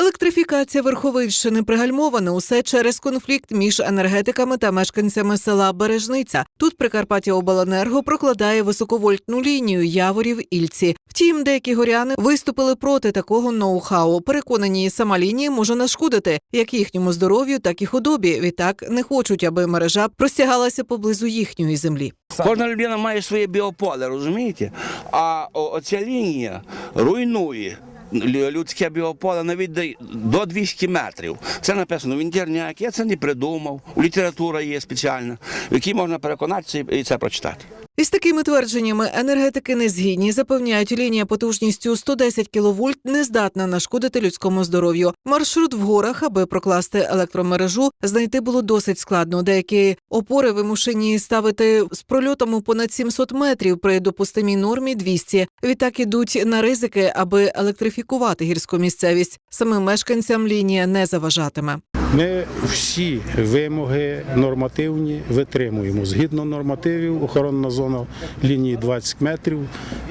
Електрифікація Верховинщини пригальмована усе через конфлікт між енергетиками та мешканцями села Бережниця. Тут Прикарпаття Обленерго прокладає високовольтну лінію Яворів Ільці. Втім, деякі горяни виступили проти такого ноу-хау. Переконані, сама лінія може нашкодити як їхньому здоров'ю, так і худобі. Відтак не хочуть, аби мережа простягалася поблизу їхньої землі. Кожна людина має своє біополе, розумієте? А оця лінія руйнує людське біополе навіть до- до 200 метрів. Це написано в інтерняк, я це не придумав. Література є спеціальна, в якій можна переконатися і це прочитати. Із такими твердженнями енергетики не згідні. Запевняють, лінія потужністю 110 кВт не здатна нашкодити людському здоров'ю. Маршрут в горах, аби прокласти електромережу, знайти було досить складно. Деякі опори вимушені ставити з прольотом у понад 700 метрів при допустимій нормі 200. Відтак ідуть на ризики, аби електрифікувати гірську місцевість. Самим мешканцям лінія не заважатиме. Ми всі вимоги нормативні витримуємо. Згідно нормативів, охоронна зона лінії 20 метрів.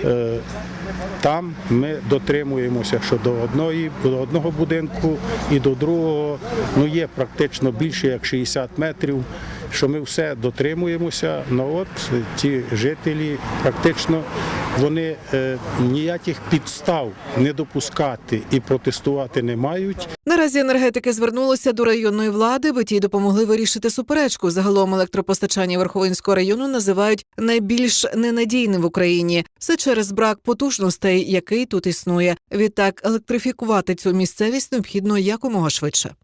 е, Там ми дотримуємося, що до одної до одного будинку і до другого ну є практично більше як 60 метрів. Що ми все дотримуємося. Ну от ті жителі практично вони е, ніяких підстав не допускати і протестувати не мають. Наразі енергетики звернулися до районної влади, би ті допомогли вирішити суперечку. Загалом електропостачання Верховинського району називають найбільш ненадійним в Україні. Все через брак потужностей, який тут існує. Відтак електрифікувати цю місцевість необхідно якомога швидше.